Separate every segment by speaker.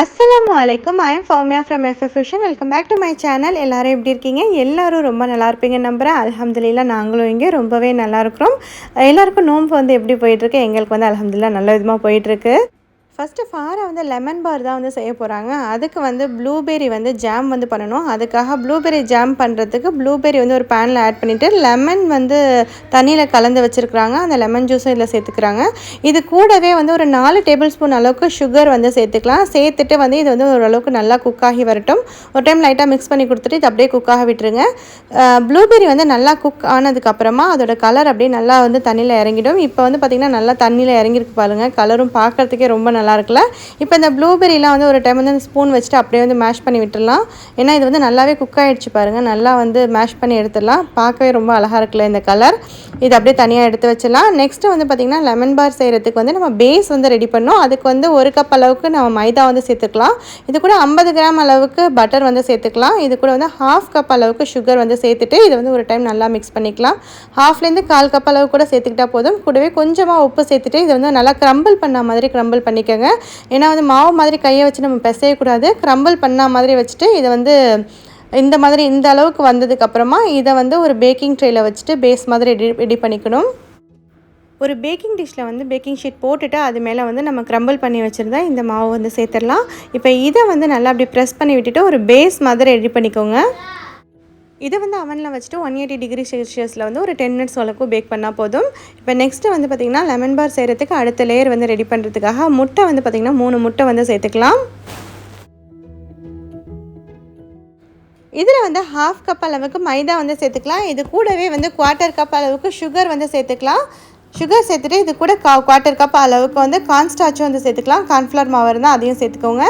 Speaker 1: அஸ்லாம் வலைக்கம் I am ஃபோமியா from எஃப்எஃபிஷன் welcome back to my channel எல்லோரும் எப்படி இருக்கீங்க? எல்லோரும் ரொம்ப நல்லா இருப்பீங்க நம்புகிறேன் அலமதுல்லா நாங்களும் இங்கே ரொம்பவே நல்லா இருக்கிறோம். எல்லாருக்கும் நோன்பு வந்து எப்படி போயிட்டுருக்கு எங்களுக்கு வந்து அலமதுல்லா நல்ல விதமாக போயிட்டுருக்கு ஃபஸ்ட்டு ஃபாரை வந்து லெமன் பார் தான் வந்து செய்ய போகிறாங்க அதுக்கு வந்து ப்ளூபெர்ரி வந்து ஜாம் வந்து பண்ணணும். அதுக்காக ப்ளூபெரி ஜாம் பண்ணுறதுக்கு ப்ளூபெரி வந்து ஒரு பேனில் ஆட் பண்ணிவிட்டு லெமன் வந்து தண்ணியில் கலந்து வச்சுருக்குறாங்க. அந்த லெமன் ஜூஸும் இதில் சேர்த்துக்கிறாங்க. இது கூடவே வந்து ஒரு நாலு டேபிள் ஸ்பூன் அளவுக்கு சுகர் வந்து சேர்த்துக்கலாம். சேர்த்துட்டு வந்து இது வந்து ஓரளவுக்கு நல்லா குக் ஆகி வரட்டும். ஒரு டைம் லைட்டாக மிக்ஸ் பண்ணி கொடுத்துட்டு இது அப்படியே குக் ஆக விட்டுருங்க. ப்ளூபெரி வந்து நல்லா குக் ஆனதுக்கப்புறமா அதோட கலர் அப்படியே நல்லா வந்து தண்ணியில் இறங்கிடும். இப்போ வந்து பார்த்திங்கன்னா நல்லா தண்ணியில் இறங்கியிருக்கு பாருங்கள் கலரும் பார்க்குறதுக்கே ரொம்ப நல்லா இருக்குல்ல இப்போ இந்த ப்ளூபெரிலாம் வந்து ஒரு டைம் வந்து அந்த ஸ்பூன் வச்சுட்டு அப்படியே வந்து மேஷ் பண்ணி விட்டுடலாம். ஏன்னா இது வந்து நல்லாவே குக் ஆகிடுச்சு பாருங்கள் நல்லா வந்து மேஷ் பண்ணி எடுத்துடலாம். பார்க்கவே ரொம்ப அழகாக இருக்குல்ல இந்த கலர் இது அப்படியே தனியாக எடுத்து வச்சிடலாம். நெக்ஸ்ட்டு வந்து பார்த்திங்கன்னா லெமன் பார் செய்கிறதுக்கு வந்து நம்ம பேஸ் வந்து ரெடி பண்ணோம் அதுக்கு வந்து ஒரு கப் அளவுக்கு நம்ம மைதா வந்து சேர்த்துக்கலாம். இது கூட ஐம்பது கிராம் அளவுக்கு பட்டர் வந்து சேர்த்துக்கலாம். இது கூட வந்து ஹாஃப் கப் அளவுக்கு சுகர் வந்து சேர்த்துட்டு இது வந்து ஒரு டைம் நல்லா மிக்ஸ் பண்ணிக்கலாம். ஹாஃப்லேருந்து கால் கப் அளவு கூட சேர்த்துக்கிட்டா போதும். கூடவே கொஞ்சமாக உப்பு சேர்த்துட்டு இதை வந்து நல்லா க்ரம்பிள் பண்ண மாதிரி க்ரம்பிள் பண்ணிக்கோங்க. ஏன்னா வந்து மாவு மாதிரி கையை வச்சு நம்ம பிசையக்கூடாது க்ரம்பிள் பண்ண மாதிரி வச்சுட்டு இதை வந்து இந்த மாதிரி இந்த அளவுக்கு வந்ததுக்கப்புறமா இதை வந்து ஒரு பேக்கிங் ட்ரேயில் வச்சுட்டு பேஸ் மாதிரி ரெடி ரெடி பண்ணிக்கணும். ஒரு பேக்கிங் டிஷ்ஷில் வந்து பேக்கிங் ஷீட் போட்டுட்டு அது மேலே வந்து நம்ம க்ரம்பிள் பண்ணி வச்சுருந்தா இந்த மாவு வந்து சேர்த்துடலாம். இப்போ இதை வந்து நல்லா அப்படி ப்ரெஸ் பண்ணி விட்டுட்டு ஒரு பேஸ் மாதிரி ரெடி பண்ணிக்கோங்க. இதை வந்து அவனில் வச்சுட்டு ஒன் எயிட்டி டிகிரி செல்சியஸில் வந்து ஒரு டென் மினிட்ஸ் அளவுக்கு பேக் பண்ணால் போதும். இப்போ நெக்ஸ்ட்டு வந்து பார்த்திங்கன்னா லெமன் பார் செய்கிறதுக்கு அடுத்த லேயர் வந்து ரெடி பண்ணுறதுக்காக முட்டை வந்து பார்த்திங்கன்னா மூணு முட்டை வந்து சேர்த்துக்கலாம். இதில் வந்து ஹாஃப் கப் அளவுக்கு மைதா வந்து சேர்த்துக்கலாம். இது கூடவே வந்து குவார்ட்டர் கப் அளவுக்கு சுகர் வந்து சேர்த்துக்கலாம். சுகர் சேர்த்துட்டு இது கூட கா குவார்ட்டர் கப் அளவுக்கு வந்து கார்ன்ஸ்டாச்சும் வந்து சேர்த்துக்கலாம். கார்ன்ஃப்ளவர் மாவு இருந்தால் அதையும் சேர்த்துக்கோங்க.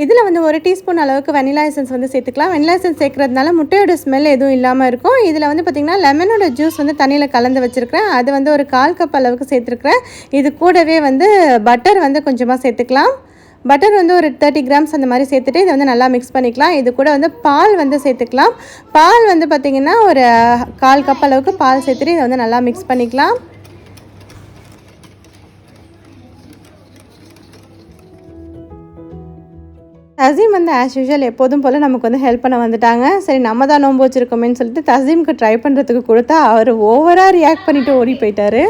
Speaker 1: இதில் வந்து ஒரு டீஸ்பூன் அளவுக்கு வெனிலா எசன்ஸ் வந்து சேர்த்துக்கலாம். வெனிலா எசன்ஸ் சேர்க்குறதுனால முட்டையோட ஸ்மெல் எதுவும் இல்லாமல் இருக்கும். இதில் வந்து பார்த்திங்கன்னா லெமனோட ஜூஸ் வந்து தண்ணியில் கலந்து வச்சுருக்கிறேன். அது வந்து ஒரு கால் கப் அளவுக்கு சேர்த்துருக்குறேன். இது கூடவே வந்து பட்டர் வந்து கொஞ்சமாக சேர்த்துக்கலாம். பட்டர் வந்து ஒரு தேர்ட்டி கிராம்ஸ் அந்த மாதிரி சேர்த்துட்டு இதை வந்து நல்லா மிக்ஸ் பண்ணிக்கலாம். இது கூட வந்து பால் வந்து சேர்த்துக்கலாம். பால் வந்து பார்த்திங்கன்னா ஒரு கால் கப் அளவுக்கு பால் சேர்த்துட்டு இதை வந்து நல்லா மிக்ஸ் பண்ணிக்கலாம். தசீம் வந்து ஆஸ் யூஷுவல் எப்போதும் போல் நமக்கு வந்து ஹெல்ப் பண்ண வந்துட்டாங்க. சரி நம்ம தான் நோன்பு வச்சுருக்கோமேன்னு சொல்லிட்டு தசீம்க்கு ட்ரை பண்ணுறதுக்கு கொடுத்தா அவர் ஓவராக ரியாக்ட் பண்ணிட்டு ஓடி போயிட்டாரு.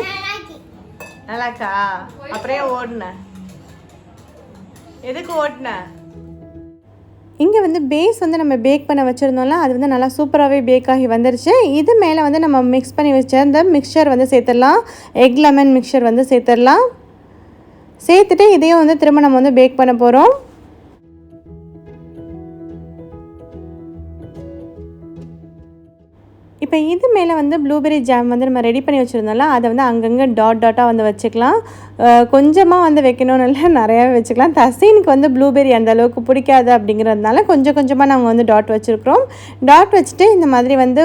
Speaker 1: நல்லாக்கா? அப்படியே ஓடினேன் எதுக்கு ஓடினேன் இங்கே வந்து பேஸ் வந்து நம்ம பேக் பண்ண வச்சுருந்தோம்ல அது வந்து நல்லா சூப்பராகவே பேக் ஆகி வந்துருச்சு. இது மேலே வந்து நம்ம மிக்ஸ் பண்ணி வச்ச அந்த மிக்சர் வந்து சேர்த்துடலாம். எக் லெமன் மிக்சர் வந்து சேர்த்துடலாம். சேர்த்துட்டு இதையும் வந்து திரும்ப நம்ம வந்து பேக் பண்ண போகிறோம் இப்போ இது மேலே வந்து ப்ளூபெரி ஜாம் வந்து நம்ம ரெடி பண்ணி வச்சுருந்தோம்ல அதை வந்து அங்கங்கே டாட் டாட்டாக வந்து வச்சுக்கலாம். கொஞ்சமாக வந்து வைக்கணும்னு இல்லை நிறையாவே வச்சுக்கலாம். தசீனுக்கு வந்து ப்ளூபெரி அந்த அளவுக்கு பிடிக்காது அப்படிங்கிறதுனால கொஞ்சம் கொஞ்சமாக நாங்கள் வந்து டாட் வச்சுருக்குறோம். டாட் வச்சுட்டு இந்த மாதிரி வந்து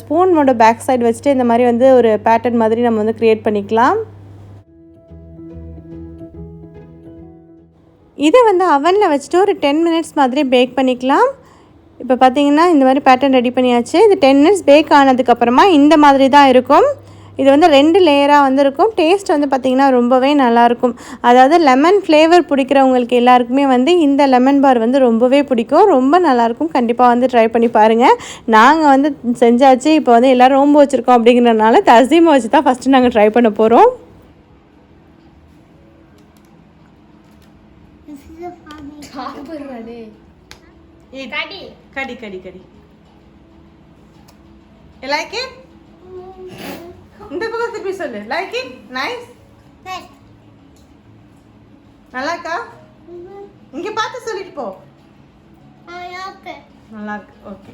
Speaker 1: ஸ்பூனோட பேக் சைடு வச்சுட்டு இந்த மாதிரி வந்து ஒரு பேட்டர்ன் மாதிரி நம்ம வந்து க்ரியேட் பண்ணிக்கலாம். இதை வந்து அவனில் வச்சுட்டு ஒரு டென் மினிட்ஸ் மாதிரி பேக் பண்ணிக்கலாம். இப்போ பார்த்தீங்கன்னா இந்த மாதிரி பேட்டர்ன் ரெடி பண்ணியாச்சு. இது டென் மினிட்ஸ் பேக் ஆனதுக்கப்புறமா இந்த மாதிரி தான் இருக்கும். இது வந்து ரெண்டு லேயராக வந்து இருக்கும் டேஸ்ட் வந்து பார்த்திங்கன்னா ரொம்பவே நல்லாயிருக்கும் அதாவது லெமன் ஃப்ளேவர் பிடிக்கிறவங்களுக்கு எல்லாருக்குமே வந்து இந்த லெமன் பார் வந்து ரொம்பவே பிடிக்கும். ரொம்ப நல்லாயிருக்கும் கண்டிப்பாக வந்து ட்ரை பண்ணி பாருங்கள் நாங்கள் வந்து செஞ்சாச்சு. இப்போ வந்து எல்லோரும் ரொம்ப வச்சுருக்கோம் அப்படிங்கிறனால தசீமை வச்சு தான் ஃபஸ்ட்டு நாங்கள் ட்ரை பண்ண போகிறோம்
Speaker 2: கடி.
Speaker 1: கடி கடி கடி லைக் இட் இந்த பக்கம் திருப்பி சொல்லு லைக் இட் நைஸ் நல்லா இருக்கா இங்க பார்த்து சொல்லிட்டு போ நல்லா இருக்கு ஓகே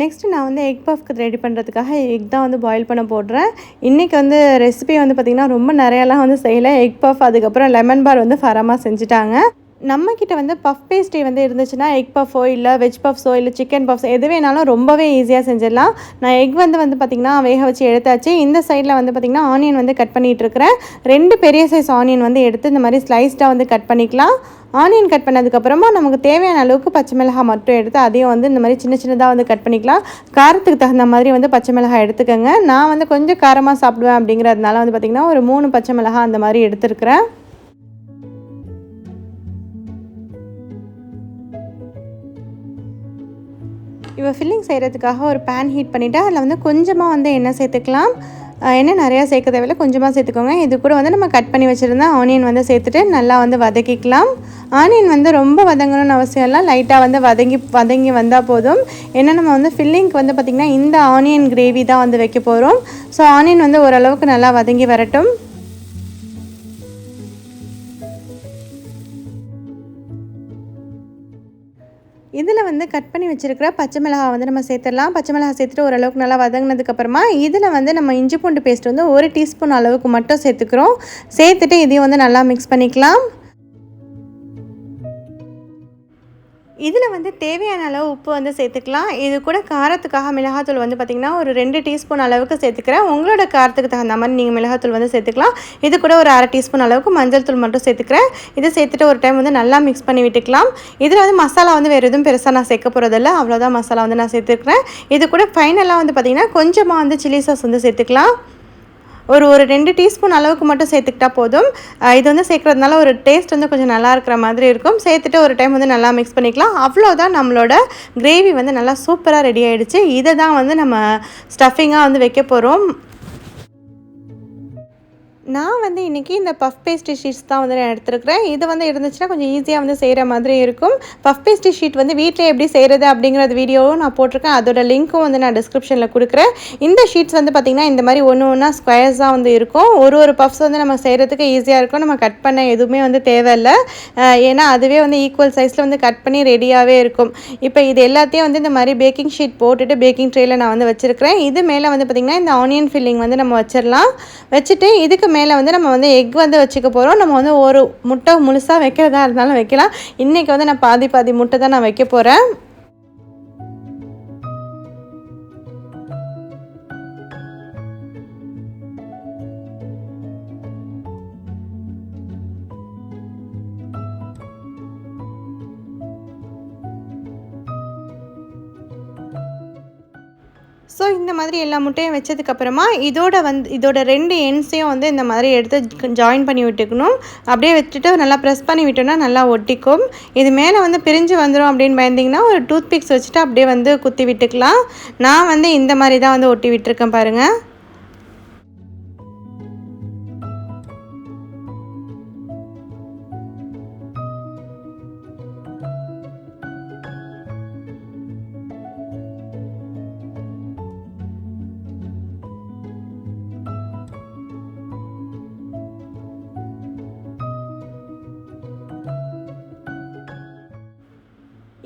Speaker 1: நெக்ஸ்ட்டு நான் வந்து எக் பஃப்க்கு ரெடி பண்ணுறதுக்காக எக் தான் வந்து பாயில் பண்ண போடுறேன். இன்றைக்கி வந்து ரெசிபி வந்து பார்த்திங்கன்னா ரொம்ப நிறையாலாம் வந்து செய்யலை. எக் பஃப் அதுக்கப்புறம் லெமன் பார் வந்து ஃபரமாக செஞ்சுட்டாங்க. நம்மக்கிட்ட வந்து பஃப் பேஸ்ட்ரி வந்து இருந்துச்சுன்னா எக் பஃபோ இல்லை வெஜ் பஃப்ஸோ இல்லை சிக்கன் பஃப்ஸோ எது வேணாலும் ரொம்பவே ஈஸியாக செஞ்சிடலாம். நான் எக் வந்து வந்து பார்த்திங்கன்னா வேக வச்சு எடுத்தாச்சு. இந்த சைடில் வந்து பார்த்திங்கன்னா ஆனியன் வந்து கட் பண்ணிகிட்டு இருக்கிறேன். ரெண்டு பெரிய சைஸ் ஆனியன் வந்து எடுத்து இந்த மாதிரி ஸ்லைஸ்டாக வந்து கட் பண்ணிக்கலாம். ஆனியன் கட் பண்ணதுக்கப்புறமா நமக்கு தேவையான அளவுக்கு பச்சை மிளகாய் மட்டும் எடுத்து அதையும் வந்து இந்த மாதிரி சின்ன சின்னதாக வந்து கட் பண்ணிக்கலாம். காரத்துக்கு தகுந்த மாதிரி வந்து பச்சை மிளகாய் எடுத்துக்கோங்க. நான் வந்து கொஞ்சம் காரமாக சாப்பிடுவேன் அப்படிங்கிறதுனால வந்து பார்த்திங்கன்னா ஒரு மூணு பச்சை மிளகாய் அந்த மாதிரி எடுத்துருக்கிறேன். இப்போ ஃபில்லிங் செய்கிறதுக்காக ஒரு பேன் ஹீட் பண்ணிவிட்டு அதில் வந்து கொஞ்சமாக வந்து எண்ணெய் சேர்த்துக்கலாம். எண்ணெய் நிறையா சேர்க்க தேவையில்ல கொஞ்சமாக சேர்த்துக்கோங்க. இது கூட வந்து நம்ம கட் பண்ணி வச்சுருந்தா ஆனியன் வந்து சேர்த்துட்டு நல்லா வந்து வதக்கிக்கலாம். ஆனியன் வந்து ரொம்ப வதங்கணும்னு அவசியம் இல்லை லைட்டாக வந்து வதங்கி வதங்கி வந்தால் போதும். ஏன்னா நம்ம வந்து ஃபில்லிங்க்கு வந்து பார்த்திங்கன்னா இந்த ஆனியன் கிரேவி தான் வந்து வைக்க போகிறோம் ஸோ ஆனியன் வந்து ஓரளவுக்கு நல்லா வதங்கி வரட்டும். இதில் வந்து கட் பண்ணி வச்சுருக்கிற பச்சை மிளகாய் வந்து நம்ம சேர்த்துடலாம். பச்சை மிளகாய் சேர்த்துட்டு ஓரளவுக்கு நல்லா வதங்கினதுக்கப்புறமா இதில் வந்து நம்ம இஞ்சி பூண்டு பேஸ்ட் வந்து ஒரு டீஸ்பூன் அளவுக்கு மட்டும் சேர்த்துக்கிறோம். சேர்த்துட்டு இதையும் வந்து நல்லா மிக்ஸ் பண்ணிக்கலாம். இதில் வந்து தேவையான அளவு உப்பு வந்து சேர்த்துக்கலாம். இது கூட காரத்துக்காக மிளகாத்தூள் வந்து பார்த்திங்கன்னா ஒரு ரெண்டு டீஸ்பூன் அளவுக்கு சேர்த்துக்கிறேன். உங்களோட காரத்துக்கு தகுந்த மாதிரி நீங்கள் மிளகாத்தூள் வந்து சேர்த்துக்கலாம். இது கூட ஒரு அரை டீஸ்பூன் அளவுக்கு மஞ்சள் தூள் மட்டும் சேர்த்துக்கிறேன். இதை சேர்த்துட்டு ஒரு டைம் வந்து நல்லா மிக்ஸ் பண்ணி விட்டுக்கலாம். இதில் வந்து மசாலா வந்து வேறு எதுவும் பெருசாக நான் சேர்க்க போகிறதில்ல அவ்வளோதான் மசாலா வந்து நான் சேர்த்துக்கிறேன். இது கூட ஃபைனலாக வந்து பார்த்திங்கன்னா கொஞ்சமாக வந்து சில்லி சாஸ் வந்து சேர்த்துக்கலாம். ஒரு ஒரு ரெண்டு டீஸ்பூன் அளவுக்கு மட்டும் சேர்த்துக்கிட்டா போதும். இது வந்து சேர்க்குறதுனால ஒரு டேஸ்ட் வந்து கொஞ்சம் நல்லா இருக்கிற மாதிரி இருக்கும். சேர்த்துட்டு ஒரு டைம் வந்து நல்லா மிக்ஸ் பண்ணிக்கலாம். அவ்வளோதான் நம்மளோட கிரேவி வந்து நல்லா சூப்பராக ரெடி ஆகிடுச்சு இதை தான் வந்து நம்ம ஸ்டஃபிங்காக வந்து வைக்க போகிறோம் நான் வந்து இன்றைக்கி இந்த பஃப் பேஸ்ட்ரி ஷீட்ஸ் தான் வந்து நான் எடுத்துருக்கிறேன். இது வந்து இருந்துச்சுன்னா கொஞ்சம் ஈஸியாக வந்து செய்கிற மாதிரி இருக்கும். பஃப் பேஸ்ட்ரி ஷீட் வந்து வீட்டில் எப்படி செய்கிறது அப்படிங்கிறது வீடியோவும் நான் போட்டிருக்கேன். அதோட லிங்க்கும் வந்து நான் டிஸ்கிரிப்ஷனில் கொடுக்குறேன். இந்த ஷீட்ஸ் வந்து பார்த்திங்கன்னா இந்த மாதிரி ஒன்று ஒன்றா ஸ்கொயர்ஸாக வந்து இருக்கும். ஒரு ஒரு பஃப்ஸ் வந்து நம்ம செய்கிறதுக்கு ஈஸியாக இருக்கும். நம்ம கட் பண்ண எதுவுமே வந்து தேவையில்லை. ஏன்னா அதுவே வந்து ஈக்குவல் சைஸில் வந்து கட் பண்ணி ரெடியாகவே இருக்கும். இப்போ இது எல்லாத்தையும் வந்து இந்த மாதிரி பேக்கிங் ஷீட் போட்டுட்டு பேக்கிங் ட்ரேயில் நான் வந்து வச்சுருக்கிறேன். இது மேலே வந்து பார்த்திங்கன்னா இந்த ஆனியன் ஃபில்லிங் வந்து நம்ம வச்சிடலாம் வச்சுட்டு இதுக்கு மேலே வந்து நம்ம வந்து எக் வந்து வச்சுக்க போகிறோம் நம்ம வந்து ஒரு முட்டை முழுசாக வைக்கிறதா இருந்தாலும் வைக்கலாம். இன்றைக்கி வந்து நான் பாதி பாதி முட்டை தான் நான் வைக்க போகிறேன் ஸோ இந்த மாதிரி எல்லா முட்டையும் வச்சதுக்கப்புறமா இதோட வந்து இதோட ரெண்டு எண்ட்ஸையும் வந்து இந்த மாதிரி எடுத்து ஜாயின் பண்ணி விட்டுக்கணும். அப்படியே வச்சுட்டு நல்லா ப்ரெஸ் பண்ணி விட்டோம்னா நல்லா ஒட்டிக்கும். இது மேலே வந்து பிரிஞ்சு வந்துடும் அப்படின்னு பயந்தீங்கன்னா ஒரு டூத் பிக்ஸ் வச்சுட்டு அப்படியே வந்து குத்தி விட்டுக்கலாம். நான் வந்து இந்த மாதிரி தான் வந்து ஒட்டி விட்டுருக்கேன் பாருங்கள்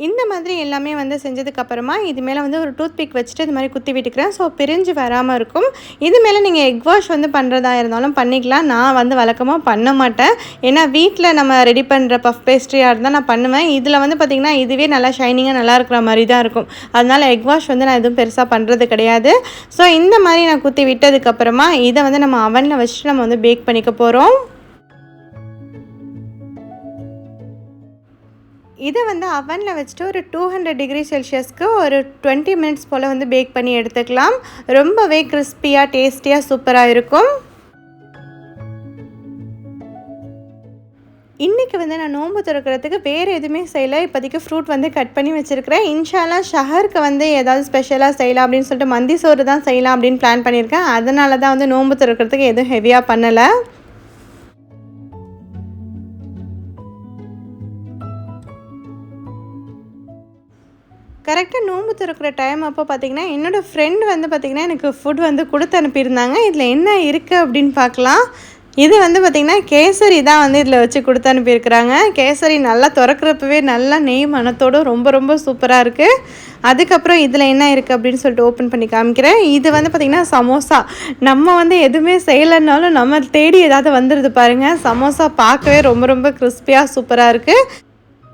Speaker 1: இந்த மாதிரி எல்லாமே வந்து செஞ்சதுக்கப்புறமா இது மேலே வந்து ஒரு டூத் பிக் வச்சுட்டு இது மாதிரி குத்தி விட்டுக்கிறேன். ஸோ பிரிஞ்சு வராமல் இருக்கும். இது மேலே நீங்கள் எக் வாஷ் வந்து பண்ணுறதா இருந்தாலும் பண்ணிக்கலாம். நான் வந்து வழக்கமாக பண்ண மாட்டேன். ஏன்னா வீட்டில் நம்ம ரெடி பண்ணுற பஃப் பேஸ்ட்ரியாக இருந்தால் நான் பண்ணுவேன். இதில் வந்து பார்த்திங்கன்னா இதுவே நல்லா ஷைனிங்காக நல்லா இருக்கிற மாதிரி தான் இருக்கும். அதனால் எக் வாஷ் வந்து நான் எதுவும் பெருசாக பண்ணுறது கிடையாது. ஸோ இந்த மாதிரி நான் குத்தி விட்டதுக்கப்புறமா இதை வந்து நம்ம அவனில் வச்சுட்டு நம்ம வந்து பேக் பண்ணிக்க போகிறோம் இதை வந்து அவனில் வச்சுட்டு ஒரு டூ ஹண்ட்ரட் டிகிரி செல்சியஸ்க்கு ஒரு டுவெண்ட்டி மினிட்ஸ் போல் வந்து பேக் பண்ணி எடுத்துக்கலாம். ரொம்பவே கிறிஸ்பியாக டேஸ்டியாக சூப்பராக இருக்கும். இன்றைக்கி வந்து நான் நோன்பு திறக்கிறதுக்கு வேறு எதுவுமே செய்யலை. இப்போதைக்கு ஃப்ரூட் வந்து கட் பண்ணி வச்சுருக்கிறேன். இன்ஷாலாம் ஷஹருக்கு வந்து ஏதாவது ஸ்பெஷலாக செய்யலாம் அப்படின்னு சொல்லிட்டு மந்தி சோறு தான் செய்யலாம் அப்படின்னு பிளான் பண்ணியிருக்கேன். அதனால தான் வந்து நோன்பு திறக்கிறதுக்கு எதுவும் ஹெவியாக பண்ணலை. கரெக்டாக நோம்பு திறக்கிற டைம் அப்போ பார்த்தீங்கன்னா என்னோடய ஃப்ரெண்ட் வந்து பார்த்திங்கன்னா எனக்கு ஃபுட் வந்து கொடுத்து அனுப்பியிருந்தாங்க. இதில் என்ன இருக்குது அப்படின்னு பார்க்கலாம். இது வந்து பார்த்திங்கன்னா கேசரி தான் வந்து இதில் வச்சு கொடுத்து அனுப்பியிருக்கிறாங்க. கேசரி நல்லா திறக்கிறப்பவே நல்லா நெய் மனத்தோடு ரொம்ப ரொம்ப சூப்பராக இருக்குது அதுக்கப்புறம் இதில் என்ன இருக்குது அப்படின்னு சொல்லிட்டு ஓப்பன் பண்ணி காமிக்கிறேன். இது வந்து பார்த்திங்கன்னா சமோசா. நம்ம வந்து எதுவுமே செய்யலைன்னாலும் நம்ம தேடி ஏதாவது வந்துடுது பாருங்கள் சமோசா பார்க்கவே ரொம்ப ரொம்ப கிறிஸ்பியாக சூப்பராக இருக்குது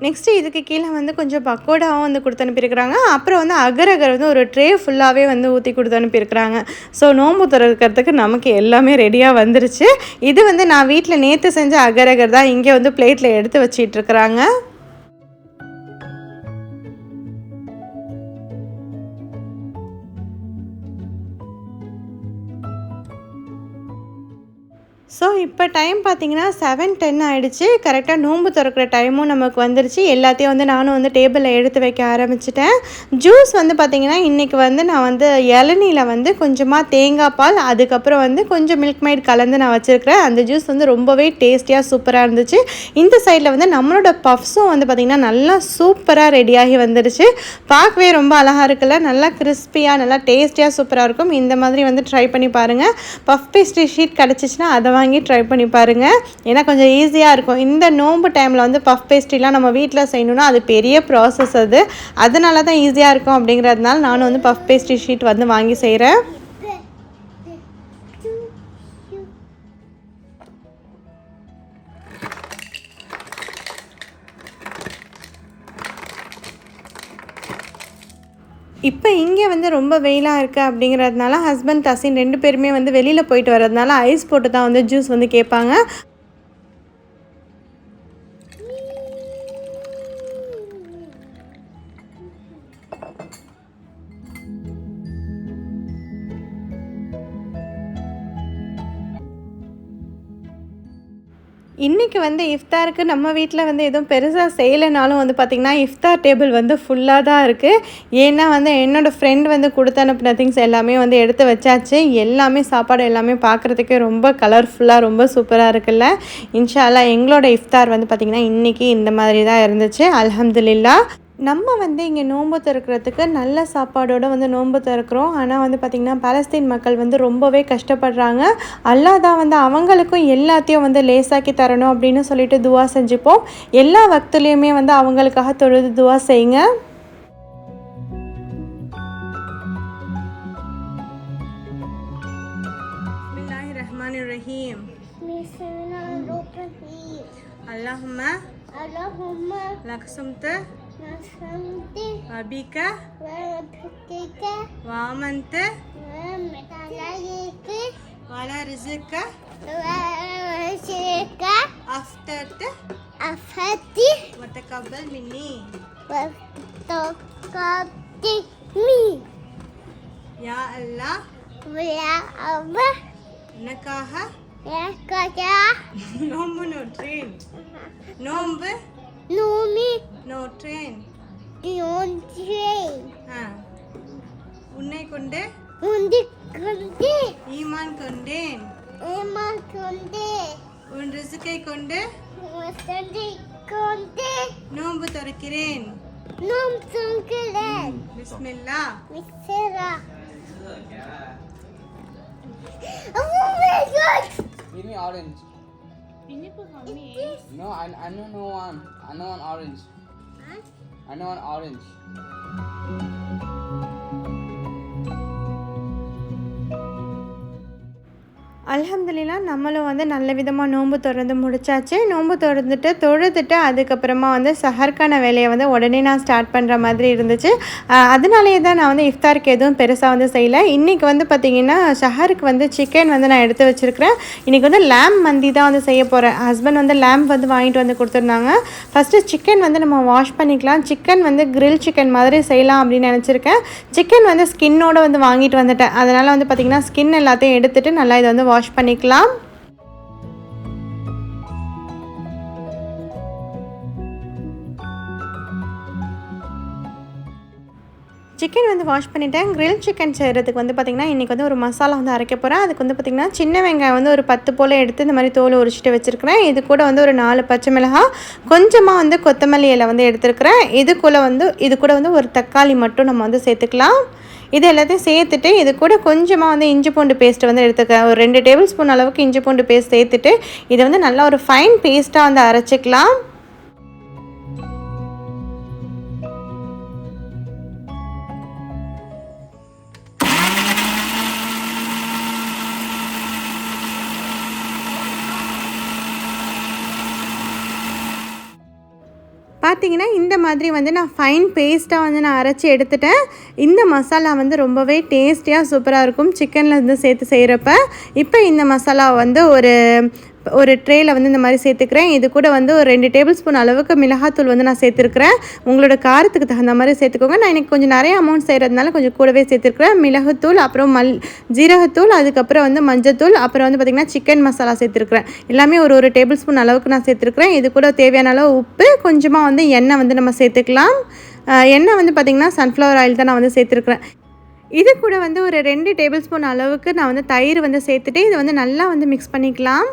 Speaker 1: நெக்ஸ்ட்டு இதுக்கு கீழே வந்து கொஞ்சம் பக்கோடாவும் வந்து கொடுத்து அனுப்பியிருக்கிறாங்க. அப்புறம் வந்து அகரகர் வந்து ஒரு ட்ரே ஃபுல்லாகவே வந்து ஊற்றி கொடுத்து அனுப்பியிருக்கிறாங்க. ஸோ நோம்பு திறக்கிறதுக்கு நமக்கு எல்லாமே ரெடியாக வந்துருச்சு. இது வந்து நான் வீட்டில் நேற்று செஞ்ச அகரகர் தான் இங்கே வந்து பிளேட்டில் எடுத்து வச்சிட்டு ஸோ இப்போ டைம் பார்த்தீங்கன்னா செவன் டென் ஆகிடுச்சு கரெக்டாக நோம்பு திறக்கிற டைமும் நமக்கு வந்துருச்சு. எல்லாத்தையும் வந்து நானும் வந்து டேபிளில் எடுத்து வைக்க ஆரம்பிச்சிட்டேன். ஜூஸ் வந்து பார்த்திங்கன்னா இன்றைக்கி வந்து நான் வந்து இளநியில் வந்து கொஞ்சமாக தேங்காய் பால் அதுக்கப்புறம் வந்து கொஞ்சம் மில்க் மைட் கலந்து நான் வச்சுருக்கிறேன். அந்த ஜூஸ் வந்து ரொம்பவே டேஸ்டியாக சூப்பராக இருந்துச்சு. இந்த சைடில் வந்து நம்மளோட பஃப்ஸும் வந்து பார்த்திங்கன்னா நல்லா சூப்பராக ரெடியாகி வந்துருச்சு. பார்க்கவே ரொம்ப அழகாக இருக்குல்ல? நல்லா கிறிஸ்பியாக நல்லா டேஸ்டியாக சூப்பராக இருக்கும். இந்த மாதிரி வந்து ட்ரை பண்ணி பாருங்கள் பஃப் பேஸ்ட்ரி ஷீட் கிடச்சிச்சின்னா அதை வாங்கி ட்ரை பண்ணி பாருங்கள் ஏன்னா கொஞ்சம் ஈஸியாக இருக்கும். இந்த நோம்பு டைமில் வந்து பஃப் பேஸ்ட்ரிலாம் நம்ம வீட்டில் செய்யணும்னா அது பெரிய ப்ராசஸ் அது. அதனால தான் ஈஸியாக இருக்கும் அப்படிங்கிறதுனால நானும் வந்து பஃப் பேஸ்ட்ரி ஷீட் வந்து வாங்கி செய்கிறேன் இப்போ இங்கே வந்து ரொம்ப வெயிலாக இருக்குது அப்படிங்கிறதுனால ஹஸ்பண்ட் தசின் ரெண்டு பேருமே வந்து வெளியில் போயிட்டு வர்றதுனால ஐஸ் போட்டு தான் வந்து ஜூஸ் வந்து கேட்பாங்க. இன்றைக்கி வந்து இஃப்தாருக்கு நம்ம வீட்டில் வந்து எதுவும் பெருசாக செய்யலைனாலும் வந்து பார்த்திங்கன்னா இஃப்தார் டேபிள் வந்து ஃபுல்லாக தான் இருக்குது ஏன்னா வந்து என்னோடய ஃப்ரெண்ட் வந்து கொடுத்து அனுப்பின திங்ஸ் எல்லாமே வந்து எடுத்து வச்சாச்சு. எல்லாமே சாப்பாடு எல்லாமே பார்க்குறதுக்கே ரொம்ப கலர்ஃபுல்லாக ரொம்ப சூப்பராக இருக்குல்ல. இன்ஷால்லா எங்களோட இஃப்தார் வந்து பார்த்திங்கன்னா இன்றைக்கி இந்த மாதிரி தான் இருந்துச்சு. அல்ஹம்துலில்லா நம்ம வந்து இங்கே நோன்பு திறக்கிறதுக்கு நல்ல சாப்பாடோடு வந்து நோன்பு திறக்கிறோம். ஆனால் வந்து பார்த்திங்கன்னா பாலஸ்தீன் மக்கள் வந்து ரொம்பவே கஷ்டப்படுறாங்க. அல்லாஹ் தான் வந்து அவங்களுக்கும் எல்லாத்தையும் வந்து லேசாக்கி தரணும் அப்படின்னு சொல்லிட்டு துவா செஞ்சுப்போம். எல்லா வக்துலேயுமே வந்து அவங்களுக்காக தொழுது துவா செய்யுங்க. ரஹீம்
Speaker 2: Bismillahirrahmanirrahim.
Speaker 1: அல்லாஹும்மா
Speaker 2: Allahumma ಅಭಿಕ
Speaker 1: ವಾಮಂತ
Speaker 2: ವಾಳ
Speaker 1: ರಿಜಕ ಅಫ್ತರ್ತ
Speaker 2: ಅಫತಿ ಮತ್ತೆ ಕಬ್ಬಲ್
Speaker 1: ಮಿನ್ನಿ ಕಬ್ಬಿ
Speaker 2: ಮಿ ಯಾ
Speaker 1: ಅಲ್ಲ
Speaker 2: ಯಾ ಅವ
Speaker 1: ನಕಾಹ ಯಾಕಾಯ ನೋಂಬು
Speaker 2: ನೋಟ್ರೇನ್
Speaker 1: ನೋಂಬು
Speaker 2: ನೋಮಿ
Speaker 1: ನೋಟ್ರೇನ್ உன்னை கொண்டு
Speaker 2: kundi
Speaker 1: ஈமான் கொண்டேன்
Speaker 2: ema kundi
Speaker 1: உன் ரிசுக்கை கொண்டு
Speaker 2: kundi
Speaker 1: நோன்பு திறக்கிறேன்
Speaker 2: num tungkelen
Speaker 1: Bismillah
Speaker 2: Misera. Oh my god!
Speaker 3: Give me orange. No, I, I know no one. I know one orange. I I know an orange.
Speaker 1: அலமதுல்லா நம்மளும் வந்து நல்ல விதமாக நோன்பு திறந்து முடிச்சாச்சு. நோன்பு திறந்துட்டு தொழுதுட்டு அதுக்கப்புறமா வந்து சஹருக்கான வேலையை வந்து உடனே நான் ஸ்டார்ட் பண்ணுற மாதிரி இருந்துச்சு. அதனாலேயே தான் நான் வந்து இஃப்தாருக்கு எதுவும் பெருசாக வந்து செய்யலை. இன்றைக்கி வந்து பார்த்திங்கன்னா ஷஹருக்கு வந்து சிக்கன் வந்து நான் எடுத்து வச்சுருக்கிறேன். இன்றைக்கி வந்து லேம் மந்தி தான் வந்து செய்ய போகிறேன் ஹஸ்பண்ட் வந்து லேம்ப் வந்து வாங்கிட்டு வந்து கொடுத்துருந்தாங்க. ஃபஸ்ட்டு சிக்கன் வந்து நம்ம வாஷ் பண்ணிக்கலாம். சிக்கன் வந்து கிரில் சிக்கன் மாதிரி செய்யலாம் அப்படின்னு நினச்சிருக்கேன். சிக்கன் வந்து ஸ்கின்னோடு வந்து வாங்கிட்டு வந்துட்டேன். அதனால் வந்து பார்த்திங்கன்னா ஸ்கின் எல்லாத்தையும் எடுத்துட்டு நல்லா இதை வந்து வாஷ் பண்ணிக்கலாம். சிக்கன் வந்து வாஷ் பண்ணிட்டேன். க்ரில் சிக்கன் செய்கிறதுக்கு வந்து பார்த்திங்கன்னா இன்றைக்கி வந்து ஒரு மசாலா வந்து அரைக்க போகிறேன் அதுக்கு வந்து பார்த்திங்கன்னா சின்ன வெங்காயம் வந்து ஒரு பத்து போல் எடுத்து இந்த மாதிரி தோல் உரிச்சிட்டு வச்சுருக்கிறேன். இது கூட வந்து ஒரு நாலு பச்சை மிளகாய் கொஞ்சமாக வந்து கொத்தமல்லி இலை வந்து எடுத்துருக்கிறேன். இதுக்குள்ளே வந்து இது கூட வந்து ஒரு தக்காளி மட்டும் நம்ம வந்து சேர்த்துக்கலாம். இது எல்லாத்தையும் சேர்த்துட்டு இது கூட கொஞ்சமாக வந்து இஞ்சி பூண்டு பேஸ்ட் வந்து எடுத்துக்கிறேன் ஒரு ரெண்டு டேபிள் ஸ்பூன் அளவுக்கு இஞ்சி பூண்டு பேஸ்ட் சேர்த்துட்டு இதை வந்து நல்லா ஒரு ஃபைன் பேஸ்ட்டாக வந்து அரைச்சிக்கலாம். பார்த்தீங்கன்னா இந்த மாதிரி வந்து நான் ஃபைன் பேஸ்ட்டாக வந்து நான் அரைச்சி எடுத்துட்டேன். இந்த மசாலா வந்து ரொம்பவே டேஸ்டியாக சூப்பராக இருக்கும். சிக்கனில் வந்து சேர்த்து செய்கிறப்ப இப்போ இந்த மசாலா வந்து ஒரு ஒரு ட்ரேயில் வந்து இந்த மாதிரி சேர்த்துக்கிறேன். இது கூட வந்து ஒரு ரெண்டு டேபிள் ஸ்பூன் அளவுக்கு மிளகாத்தூள் வந்து நான் சேர்த்துருக்கிறேன். உங்களோட காரத்துக்கு தகுந்த மாதிரி சேர்த்துக்கோங்க. நான் எனக்கு கொஞ்சம் நிறைய அமௌண்ட் செய்கிறதுனால கொஞ்சம் கூடவே சேர்த்துருக்கிறேன். மிளகுத்தூள் அப்புறம் மல் ஜீரகத்தூள் அதுக்கப்புறம் வந்து மஞ்சத்தூள் அப்புறம் வந்து பார்த்திங்கன்னா சிக்கன் மசாலா சேர்த்துருக்கிறேன். எல்லாமே ஒரு ஒரு டேபிள் ஸ்பூன் அளவுக்கு நான் சேர்த்துருக்கிறேன். இது கூட தேவையான அளவு உப்பு கொஞ்சமாக வந்து எண்ணெய் வந்து நம்ம சேர்த்துக்கலாம். எண்ணெய் வந்து பார்த்திங்கன்னா சன்ஃப்ளவர் ஆயில் தான் நான் வந்து சேர்த்துருக்குறேன். இது கூட வந்து ஒரு ரெண்டு டேபிள் ஸ்பூன் அளவுக்கு நான் வந்து தயிர் வந்து சேர்த்துட்டு இதை வந்து நல்லா வந்து மிக்ஸ் பண்ணிக்கலாம்.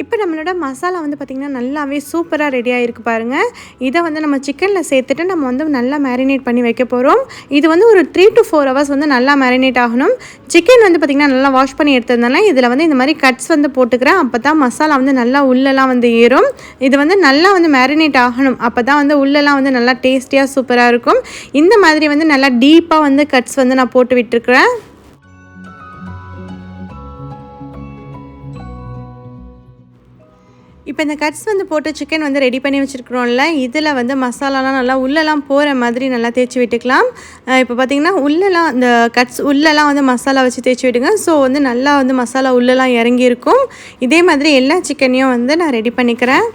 Speaker 1: இப்போ நம்மளோட மசாலா வந்து பார்த்திங்கன்னா நல்லாவே சூப்பராக ரெடியாக இருக்குது பாருங்கள் இதை வந்து நம்ம சிக்கனில் சேர்த்துட்டு நம்ம வந்து நல்லா மேரினேட் பண்ணி வைக்க போகிறோம் இது வந்து ஒரு த்ரீ டு ஃபோர் ஹவர்ஸ் வந்து நல்லா மேரினேட் ஆகணும். சிக்கன் வந்து பார்த்திங்கன்னா நல்லா வாஷ் பண்ணி எடுத்ததுனால இதில் வந்து இந்த மாதிரி கட்ஸ் வந்து போட்டுக்கிறேன். அப்போ தான் மசாலா வந்து நல்லா உள்ளெல்லாம் வந்து ஏறும். இது வந்து நல்லா வந்து மேரினேட் ஆகணும். அப்போ தான் வந்து உள்ளெல்லாம் வந்து நல்லா டேஸ்டியாக சூப்பராக இருக்கும். இந்த மாதிரி வந்து நல்லா டீப்பாக வந்து கட்ஸ் வந்து நான் போட்டு விட்டுருக்குறேன். இப்போ இந்த கட்ஸ் வந்து போட்டு சிக்கன் வந்து ரெடி பண்ணி வச்சுருக்குறோம்ல இதில் வந்து மசாலாலாம் நல்லா உள்ளெல்லாம் போகிற மாதிரி நல்லா தேய்ச்சி விட்டுக்கலாம். இப்போ பார்த்தீங்கன்னா உள்ளெல்லாம் இந்த கட்ஸ் உள்ளெல்லாம் வந்து மசாலா வச்சு தேய்ச்சி விடுங்க. ஸோ வந்து நல்லா வந்து மசாலா உள்ளெல்லாம் இறங்கியிருக்கும். இதே மாதிரி எல்லா சிக்கனையும் வந்து நான் ரெடி பண்ணிக்கிறேன்.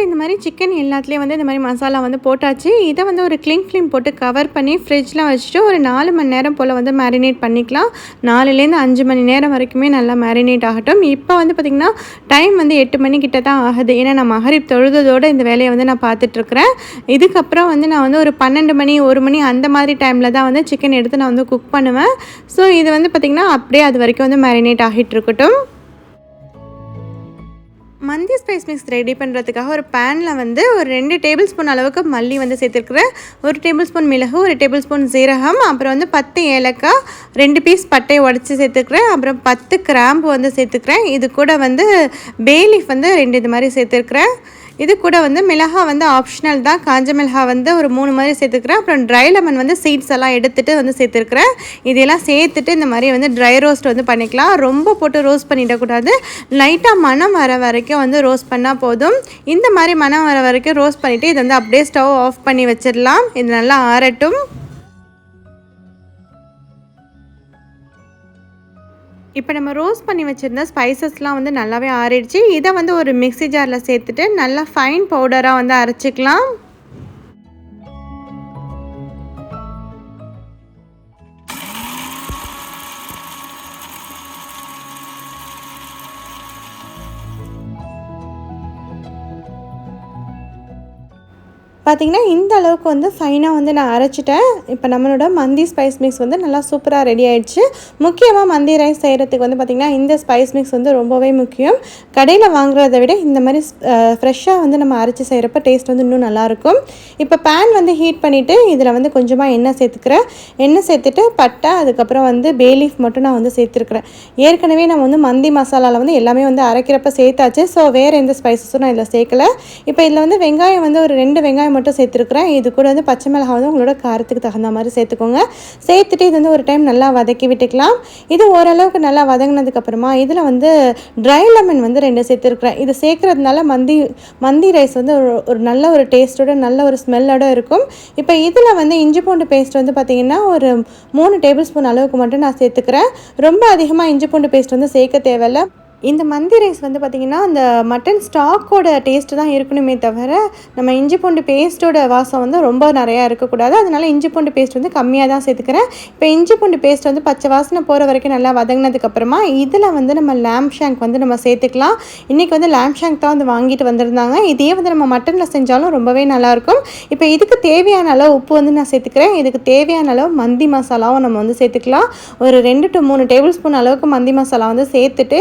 Speaker 1: இப்போ இந்த மாதிரி சிக்கன் எல்லாத்துலேயும் வந்து இந்த மாதிரி மசாலா வந்து போட்டாச்சு. இதை வந்து ஒரு க்ளிங் ஃபிலிம் போட்டு கவர் பண்ணி ஃப்ரிட்ஜில் வச்சுட்டு ஒரு நாலு மணி நேரம் போல் வந்து மேரினேட் பண்ணிக்கலாம். நாலுலேருந்து அஞ்சு மணி நேரம் வரைக்குமே நல்லா மேரினேட் ஆகட்டும். இப்போ வந்து பார்த்திங்கன்னா டைம் வந்து எட்டு மணிக்கிட்ட தான் ஆகுது. ஏன்னா நான் மகரிப் தொழுதோடு இந்த வேலையை வந்து நான் பார்த்துட்ருக்குறேன். இதுக்கப்புறம் வந்து நான் வந்து ஒரு பன்னெண்டு மணி ஒரு மணி அந்த மாதிரி டைமில் தான் வந்து சிக்கன் எடுத்து நான் வந்து குக் பண்ணுவேன். ஸோ இது வந்து பார்த்திங்கன்னா அப்படியே அது வரைக்கும் வந்து மேரினேட் ஆகிட்டு இருக்கட்டும் மந்தி ஸ்பைஸ் மிக்ஸ் ரெடி பண்ணுறதுக்காக ஒரு பேனில் வந்து ஒரு ரெண்டு டேபிள் ஸ்பூன் அளவுக்கு மல்லி வந்து சேர்த்துருக்குறேன். ஒரு டேபிள் ஸ்பூன் மிளகு ஒரு டேபிள் ஸ்பூன் சீரகம் அப்புறம் வந்து பத்து ஏலக்காய் ரெண்டு பீஸ் பட்டையை உடச்சி சேர்த்துக்கிறேன் அப்புறம் பத்து கிராம்பு வந்து சேர்த்துக்கிறேன் இது கூட வந்து பேலீஃப் வந்து ரெண்டு இது மாதிரி சேர்த்துருக்குறேன். இது கூட வந்து மிளகா வந்து ஆப்ஷனல் தான். காஞ்ச மிளகா வந்து ஒரு மூணு மாதிரி சேர்த்துக்கிறேன். அப்புறம் ட்ரை லெமன் வந்து சீட்ஸ் எல்லாம் எடுத்துகிட்டு வந்து சேர்த்துருக்குறேன். இதெல்லாம் சேர்த்துட்டு இந்த மாதிரி வந்து ட்ரை ரோஸ்ட் வந்து பண்ணிக்கலாம். ரொம்ப போட்டு ரோஸ்ட் பண்ணிடக்கூடாது. லைட்டாக மணம் வர வரைக்கும் வந்து ரோஸ்ட் பண்ணால் போதும். இந்த மாதிரி மணம் வர வரைக்கும் ரோஸ்ட் பண்ணிவிட்டு இதை வந்து அப்படியே ஸ்டவ் ஆஃப் பண்ணி வச்சிடலாம். இது நல்லா ஆறட்டும். இப்போ நம்ம ரோஸ்ட் பண்ணி வச்சுருந்த ஸ்பைசஸ்லாம் வந்து நல்லாவே ஆறிடுச்சு. இதை வந்து ஒரு மிக்ஸி ஜாரில் சேர்த்துட்டு நல்லா ஃபைன் பவுடராக வந்து அரைச்சிக்கலாம். பார்த்திங்கன்னா இந்த அளவுக்கு வந்து ஃபைனாக வந்து நான் அரைச்சிட்டேன். இப்போ நம்மளோட மந்தி ஸ்பைஸ் மிக்ஸ் வந்து நல்லா சூப்பராக ரெடி ஆகிடுச்சு முக்கியமாக மந்தி ரைஸ் செய்கிறதுக்கு வந்து பார்த்திங்கன்னா இந்த ஸ்பைஸ் மிக்ஸ் வந்து ரொம்பவே முக்கியம். கடையில் வாங்குறத விட இந்த மாதிரி ஃப்ரெஷ்ஷாக வந்து நம்ம அரைச்சி செய்கிறப்ப டேஸ்ட் வந்து இன்னும் நல்லாயிருக்கும். இப்போ பேன் வந்து ஹீட் பண்ணிவிட்டு இதில் வந்து கொஞ்சமாக எண்ணெய் சேர்த்துக்கிறேன். எண்ணெய் சேர்த்துட்டு பட்டை அதுக்கப்புறம் வந்து பேலீஃப் மட்டும் நான் வந்து சேர்த்துருக்குறேன். ஏற்கனவே நான் வந்து மந்தி மசாலாவில் வந்து எல்லாமே வந்து அரைக்கிறப்ப சேர்த்தாச்சு. ஸோ வேறு எந்த ஸ்பைசஸும் நான் இதில் சேர்க்கல. இப்போ இதில் வந்து வெங்காயம் வந்து ஒரு ரெண்டு வெங்காயம் மட்டும் சேர்த்துருக்குறேன். இது கூட வந்து பச்சை மிளகா வந்து உங்களோட காரத்துக்கு தகுந்த மாதிரி சேர்த்துக்கோங்க. சேர்த்துட்டு இது வந்து ஒரு டைம் நல்லா வதக்கி விட்டுக்கலாம். இது ஓரளவுக்கு நல்லா வதங்கினதுக்கப்புறமா இதில் வந்து ட்ரை லெமன் வந்து ரெண்டு சேர்த்துருக்குறேன். இது சேர்க்குறதுனால மந்தி மந்தி ரைஸ் வந்து ஒரு ஒரு நல்ல ஒரு டேஸ்ட்டோட நல்ல ஒரு ஸ்மெல்லோட இருக்கும். இப்போ இதில் வந்து இஞ்சி பூண்டு பேஸ்ட் வந்து பார்த்திங்கன்னா ஒரு மூணு டேபிள் ஸ்பூன் அளவுக்கு மட்டும் நான் சேர்த்துக்கிறேன். ரொம்ப அதிகமாக இஞ்சி பூண்டு பேஸ்ட் வந்து சேர்க்க தேவையில்ல. இந்த மந்தி ரைஸ் வந்து பார்த்திங்கன்னா அந்த மட்டன் ஸ்டாக்கோட டேஸ்ட்டு தான் இருக்கணுமே தவிர நம்ம இஞ்சி பூண்டு பேஸ்ட்டோட வாசம் வந்து ரொம்ப நிறையா இருக்கக்கூடாது. அதனால இஞ்சி பூண்டு பேஸ்ட் வந்து கம்மியாக தான் சேர்த்துக்கிறேன். இப்போ இஞ்சி பூண்டு பேஸ்ட் வந்து பச்சை வாசனை போகிற வரைக்கும் நல்லா வதங்கினதுக்கப்புறமா இதில் வந்து நம்ம லேம் ஷேங்க் வந்து நம்ம சேர்த்துக்கலாம். இன்றைக்கி வந்து லேம் ஷேங்க் தான் வந்து வாங்கிட்டு வந்திருந்தாங்க. இதே வந்து நம்ம மட்டனில் செஞ்சாலும் ரொம்பவே நல்லாயிருக்கும். இப்போ இதுக்கு தேவையான அளவு உப்பு வந்து நான் சேர்த்துக்கிறேன். இதுக்கு தேவையான அளவு மந்தி மசாலாவும் நம்ம வந்து சேர்த்துக்கலாம். ஒரு ரெண்டு டு மூணு டேபிள் ஸ்பூன் அளவுக்கு மந்தி மசாலா வந்து சேர்த்துட்டு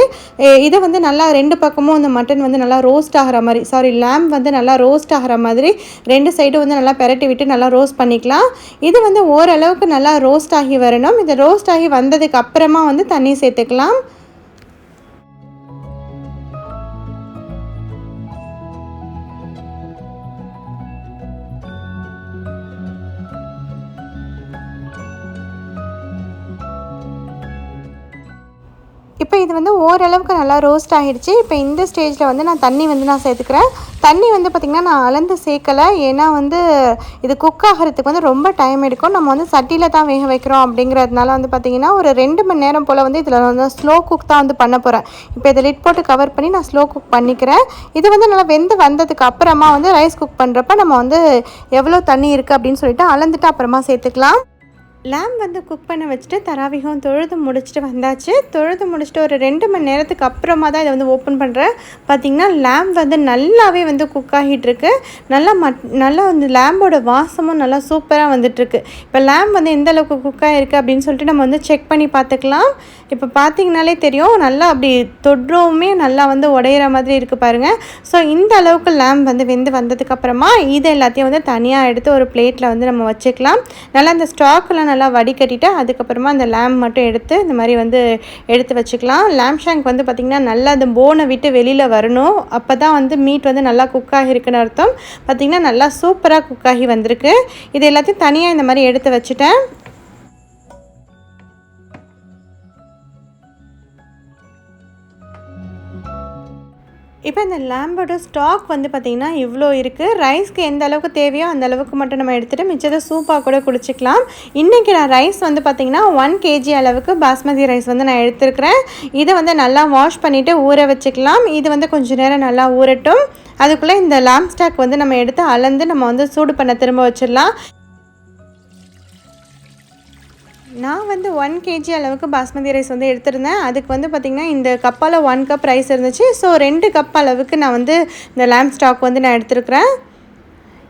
Speaker 1: இதை வந்து நல்லா ரெண்டு பக்கமும் அந்த மட்டன் வந்து நல்லா ரோஸ்ட் ஆகிற மாதிரி சாரி லேம்ப் வந்து நல்லா ரோஸ்ட் ஆகிற மாதிரி ரெண்டு சைடும் வந்து நல்லா பெரட்டி விட்டு நல்லா ரோஸ்ட் பண்ணிக்கலாம். இது வந்து ஓரளவுக்கு நல்லா ரோஸ்ட் ஆகி வரணும். இது ரோஸ்ட் ஆகி வந்ததுக்கு அப்புறமா வந்து தண்ணி சேர்த்துக்கலாம். இப்போ இது வந்து ஓரளவுக்கு நல்லா ரோஸ்ட் ஆகிடுச்சு. இப்போ இந்த ஸ்டேஜில் வந்து நான் தண்ணி வந்து நான் சேர்த்துக்கிறேன். தண்ணி வந்து பார்த்திங்கன்னா நான் அளந்து சேர்க்கலை. ஏன்னா வந்து இது குக் ஆகிறதுக்கு வந்து ரொம்ப டைம் எடுக்கும். நம்ம வந்து சட்டியில் தான் வேக வைக்கிறோம் அப்படிங்கிறதுனால வந்து பார்த்திங்கன்னா ஒரு ரெண்டு மணி நேரம் போல் வந்து இதில் வந்து ஸ்லோ குக் தான் வந்து பண்ண போகிறேன் இப்போ இதை லிட் போட்டு கவர் பண்ணி நான் ஸ்லோ குக் பண்ணிக்கிறேன். இது வந்து நல்லா வெந்து வந்ததுக்கு அப்புறமா வந்து ரைஸ் குக் பண்ணுறப்ப நம்ம வந்து எவ்வளோ தண்ணி இருக்குது அப்படின்னு சொல்லிட்டு அளந்துட்டு அப்புறமா சேர்த்துக்கலாம். லேம் வந்து குக் பண்ண வச்சுட்டு தராவிகம் தொழுது முடிச்சுட்டு வந்தாச்சு. தொழுது முடிச்சுட்டு ஒரு ரெண்டு மணி நேரத்துக்கு அப்புறமா தான் இதை வந்து ஓப்பன் பண்ணுறேன் பார்த்திங்கன்னா லேம் வந்து நல்லாவே வந்து குக் ஆகிட்டுருக்கு நல்லா மட் நல்லா வந்து லேம்போட வாசமும் நல்லா சூப்பராக வந்துட்டுருக்கு. இப்போ லேம் வந்து எந்த அளவுக்கு குக் ஆகிருக்கு அப்படின்னு சொல்லிட்டு நம்ம வந்து செக் பண்ணி பார்த்துக்கலாம். இப்போ பார்த்திங்கனாலே தெரியும் நல்லா அப்படி தொடுறவுமே நல்லா வந்து உடையிற மாதிரி இருக்குது பாருங்கள் ஸோ இந்த அளவுக்கு லேம் வந்து வெந்து வந்ததுக்கப்புறமா இதை எல்லாத்தையும் வந்து தனியாக எடுத்து ஒரு பிளேட்டில் வந்து நம்ம வச்சுக்கலாம். நல்லா அந்த ஸ்டாக்கெலாம் நல்லா வடிகட்டிட்டு அதுக்கப்புறமா அந்த லேம்ப் மட்டும் எடுத்து இந்த மாதிரி வந்து எடுத்து வச்சுக்கலாம். லேம்ப் ஷேங்க் வந்து பார்த்திங்கன்னா நல்லா அந்த போனை விட்டு வெளியில் வரணும். அப்போ தான் வந்து மீட் வந்து நல்லா குக் ஆகிருக்குன்னு அர்த்தம். பார்த்திங்கன்னா நல்லா சூப்பராக குக் ஆகி வந்திருக்கு. இது எல்லாத்தையும் தனியாக இந்த மாதிரி எடுத்து வச்சுட்டேன். இப்போ இந்த லேம்போட ஸ்டாக் வந்து பார்த்திங்கன்னா இவ்வளோ இருக்குது ரைஸ்க்கு எந்த அளவுக்கு தேவையோ அந்த அளவுக்கு மட்டும் நம்ம எடுத்துகிட்டு மிச்சத்தை சூப்பாக கூட குடிச்சிக்கலாம். இன்றைக்கி நான் ரைஸ் வந்து பார்த்திங்கன்னா ஒன் கேஜி அளவுக்கு பாஸ்மதி ரைஸ் வந்து நான் எடுத்துருக்கிறேன். இதை வந்து நல்லா வாஷ் பண்ணிவிட்டு ஊற வச்சுக்கலாம். இது வந்து கொஞ்சம் நேரம் நல்லா ஊறட்டும். அதுக்குள்ளே இந்த லேம்ப் ஸ்டாக் வந்து நம்ம எடுத்து அளந்து நம்ம வந்து சூடு பண்ண திரும்ப வச்சிடலாம். நான் வந்து ஒன் கேஜி அளவுக்கு பாஸ்மதி ரைஸ் வந்து எடுத்திருந்தேன். அதுக்கு வந்து பார்த்திங்கன்னா இந்த கப்பால் ஒன் கப் ரைஸ் இருந்துச்சு. ஸோ ரெண்டு கப் அளவுக்கு நான் வந்து இந்த லேம்ப் ஸ்டாக் வந்து நான் எடுத்துருக்கிறேன்.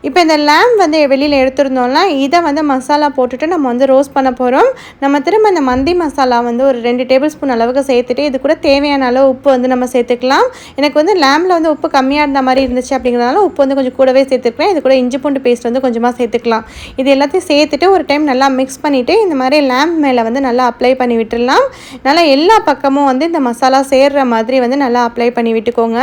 Speaker 1: இப்போ இந்த லேம்ப் வந்து வெளியில் எடுத்துருந்தோம்னா இதை வந்து மசாலா போட்டுட்டு நம்ம வந்து ரோஸ்ட் பண்ண போகிறோம் நம்ம திரும்ப இந்த மந்தி மசாலா வந்து ஒரு ரெண்டு டேபிள் ஸ்பூன் அளவுக்கு சேர்த்துட்டு இது கூட தேவையான அளவு உப்பு வந்து நம்ம சேர்த்துக்கலாம். எனக்கு வந்து லேம்பில் வந்து உப்பு கம்மியாக இருந்த மாதிரி இருந்துச்சு அப்படிங்கிறதுனால உப்பு வந்து கொஞ்சம் கூடவே சேர்த்துக்கிறேன். இது கூட இஞ்சி பூண்டு பேஸ்ட் வந்து கொஞ்சமாக சேர்த்துக்கலாம். இது எல்லாத்தையும் சேர்த்துட்டு ஒரு டைம் நல்லா மிக்ஸ் பண்ணிவிட்டு இந்த மாதிரி லேம்ப் மேலே வந்து நல்லா அப்ளை பண்ணி விட்டுடலாம். நல்லா எல்லா பக்கமும் வந்து இந்த மசாலா சேர்கிற மாதிரி வந்து நல்லா அப்ளை பண்ணி விட்டுக்கோங்க.